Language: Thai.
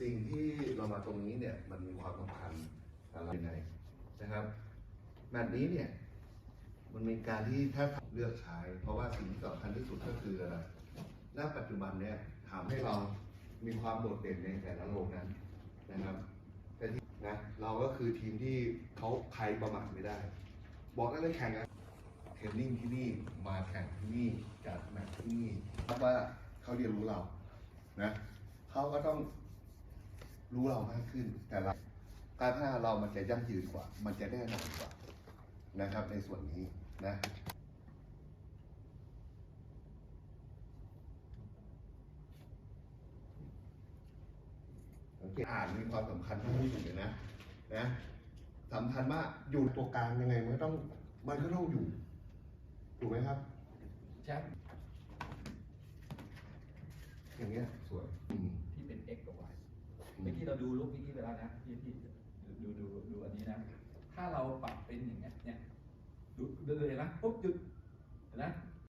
สิ่งที่เรามาตรงนี้เนี่ยมันมีความสำคัญอะไรยังไงนะครับแมตช์นี้เนี่ยมันมีการที่ถ้าเลือกใช้ เพราะว่าสิ่งที่สำคัญที่สุดก็คืออะไรณปัจจุบันเนี่ยทำให้เรามีความโดดเด่นในแต่ละโลกนั้นนะครับแต่ที่นะเราก็คือทีมที่เขาใครประมาทไม่ได้ บอกได้เลยแข่งกันเทรนนิ่งที่นี่มาแข่งที่นี่จัดแมตช์ที่นี่เพราะว่าเขาเรียนรู้เรานะเขาก็ต้อง รู้เรามากขึ้น แต่เราการพัฒนาเรามันจะยั่งยืนกว่า มันจะแน่นอนกว่านะครับ ในส่วนนี้นะสังเกตอ่านมีความสำคัญที่อยู่เลยนะนะสำคัญมากอยู่ตัวกลางยังไงมันก็ต้องมันก็ต้องอยู่ถูกไหมครับแชมป์อย่างเงี้ยสวยอืม ที่เป็น x กับ y เราดูรูปเมื่อกี้ไปแล้วนะที่ที่ดูดูดูอันนี้นะ ถ้าเราปรับเป็นอย่างเงี้ยเนี่ยดูดูเลยนะปุ๊บหยุดนะ